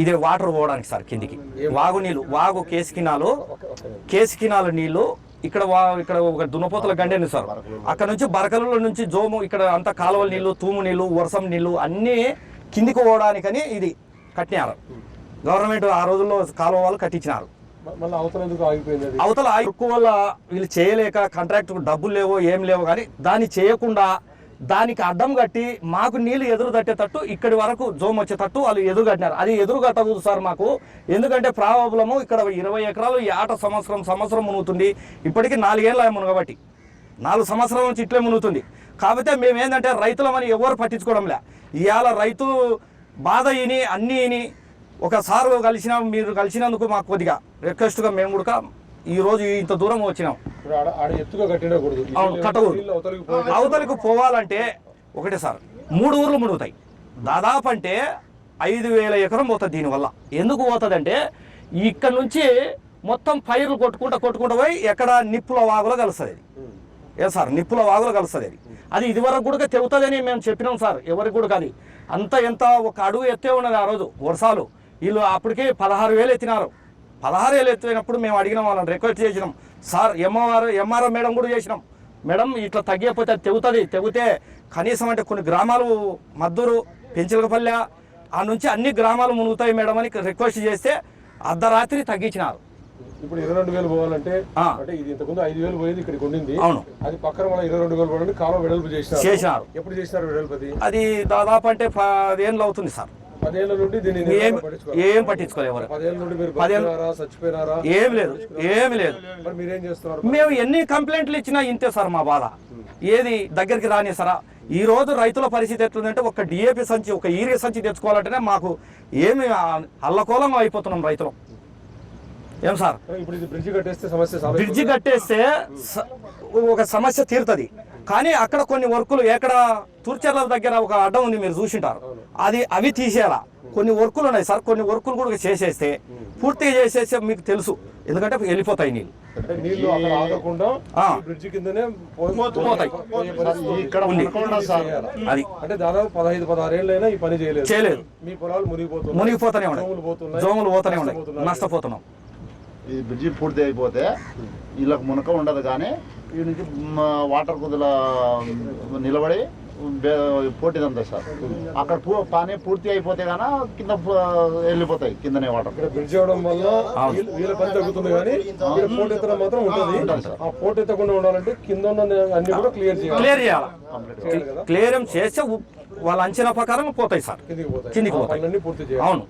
ఇది? వాటర్ పోవడానికి సార్ కిందికి. వాగు నీళ్ళు వాగు కేసుకినాలు కేసుకినాల నీళ్ళు ఇక్కడ ఇక్కడ ఒక దున్నపోతల గండేని సార్. అక్కడ నుంచి బరకల నుంచి జోము ఇక్కడ అంతా కాలువల నీళ్ళు తూము నీళ్ళు వర్షం నీళ్ళు అన్నీ కిందికి పోవడానికని ఇది కట్టినారు. గవర్నమెంట్ ఆ రోజుల్లో కాలువ వాళ్ళు కట్టించినారు. అవతల ఎక్కువ వల్ల వీళ్ళు చేయలేక కాంట్రాక్ట్ డబ్బులు లేవో ఏం లేవో కానీ దాన్ని చేయకుండా దానికి అడ్డం కట్టి మాకు నీళ్ళు ఎదురు తట్టేటట్టు ఇక్కడి వరకు జోమ్ వచ్చేటట్టు వాళ్ళు ఎదురు కట్టినారు అది ఎదురు సార్ మాకు. ఎందుకంటే ప్రాబ్లము ఇక్కడ ఇరవై ఎకరాలు ఈ ఆట సంవత్సరం సంవత్సరం మునుగుతుంది. ఇప్పటికీ నాలుగేళ్ళ మునగబట్టి నాలుగు సంవత్సరాల నుంచి ఇట్లే మునుగుతుంది. కాకపోతే మేము ఏంటంటే రైతులమని ఎవరు పట్టించుకోవడంలే. ఇవాళ రైతు బాధ ఇని అన్నీ ఇని ఒకసారి కలిసిన మీరు కలిసినందుకు మాకు కొద్దిగా రిక్వెస్ట్గా మేము కూడా ఈ రోజు ఇంత దూరం వచ్చినాం. కట్టకూడదు. అవతలకి పోవాలంటే ఒకటే సార్ మూడు ఊర్లు మునుగుతాయి. దాదాపు అంటే ఐదు వేల ఎకరం పోతుంది దీనివల్ల. ఎందుకు పోతుంది అంటే ఇక్కడ నుంచి మొత్తం పైర్లు కొట్టుకుంటా కొట్టుకుంటా పోయి ఎక్కడ నిప్పుల వాగులో కలుస్తుంది అది. ఏ సార్ నిప్పుల వాగులో కలుస్తుంది అది. అది ఇది వరకు కూడా తెగుతుందని మేము చెప్పినాం సార్ ఎవరికి కూడా కాదు. అంత ఎంత ఒక అడుగు ఎత్తే ఉన్నది ఆ రోజు వర్షాలు. వీళ్ళు అప్పటికే పదహారు వేలు ఎత్తినారు. పదహారు ఎత్తినప్పుడు మేము అడిగినాం వాళ్ళని రిక్వెస్ట్ చేసినాం. సార్ ఎంఆర్ ఎంఆర్ఓ మేడం కూడా చేసినాం. మేడం ఇట్లా తగ్గిపోతే అది తెగుతుంది తెగితే కనీసం అంటే కొన్ని గ్రామాలు మద్దూరు పెంచిలకపల్లె ఆ నుంచి అన్ని గ్రామాలు మునుగుతాయి మేడం అని రిక్వెస్ట్ చేస్తే అర్ధరాత్రి తగ్గించినారు. ఇప్పుడు ఇరవై రెండు వేలు పోవాలంటే. అంటే ఇది ఇంతకుముందు ఐదు వేలు పోయేది ఇక్కడికి ఉండింది. అవును. అది పక్కన మన ఇరవై రెండు వేలు పోవాలంటే కాలువ వెడల్పు చేసినారు. చేసినారు. ఎప్పుడు చేసినారు వెడల్పు అది? అది దాదాపు అంటే పదేళ్ళు అవుతుంది సార్. పదేళ్ళ నుండి దీన్ని ఏం పట్టించుకోలేదు ఎవరు? పదేళ్ళ నుండి మీరు పదేళ్ళ- బతికినారా చచ్చిపోయినారా? ఏం లేదు ఏమి లేదు. మరి మీరేం చేస్తున్నారు? మేము ఎన్ని కంప్లైంట్లు ఇచ్చినా ఇంతే సార్ మా బాధ. ఏది దగ్గరికి రాని సారా? ఈ రోజు రైతుల పరిస్థితి ఎట్లుందంటే ఒక డిఏపి సంచి ఒక ఈరియా సంచి తెచ్చుకోవాలంటేనే మాకు ఏమి అల్లకోలం అయిపోతున్నాం రైతులు. ఏం సార్? బ్రిడ్జ్ కట్టేస్తే సమస్య బ్రిడ్జి కట్టేస్తే ఒక సమస్య తీరుతుంది. కానీ అక్కడ కొన్ని వర్కులు ఎక్కడ తూర్చర్ల దగ్గర ఒక అడ్డం ఉంది మీరు చూసింటారు. అది అవి తీసేయాలా? కొన్ని వర్కులు ఉన్నాయి. సార్ కొన్ని వర్కులు కూడా చేసేస్తే పూర్తిగా చేసేస్తే మీకు తెలుసు. ఎందుకంటే వెళ్ళిపోతాయి నీళ్ళు. అంటే నీళ్ళు అక్కడ ఆగకుండా ఆ. ఈ బ్రిడ్జ్ కిందనే పో- పోతాయి. పోయే పరిస్థితి ఇక్కడ ఉంది. ఉండకుండా సార్? అది. అంటే దాదాపు పదహైదు పదహారేళ్ళైనా ఈ పని చేయలేదు. చేయలేదు. మీ పొలాలు మునిగిపోతున్నాయి. మునిగిపోతూనే జోములు ఉన్నాయి పోతున్నాయి. జోములు పోతూనే ఉన్నాయి. నష్టపోతున్నాం. ఈ బ్రిడ్జి పూర్తి అయిపోతే వీళ్ళకి మునక ఉండదు కానీ ఈ నుంచి మ, వాటర్ కొద్దిగా నిలబడి పోటీదంతా సార్. అక్కడ పని పూర్తి అయిపోతే గాన కింద వెళ్ళిపోతాయి కిందనే వాటర్. ఇక్కడ బ్రిడ్జ్ అవడం వల్ల వీళ్ళ- పని తగ్గుతుంది కానీ పోటీ ఎత్తడం మాత్రం ఉంటుంది. ఆ పోటీ ఎత్తకుండా ఉండాలంటే కింద ఉన్న అన్ని కూడా క్లియర్ చేయాలి. క్లియర్ చేయాలి. క్లియర్ చేస్తే వాళ్ళ అంచనా ప్రకారం పోతాయి సార్. కిందికి పోతాయి. అవును.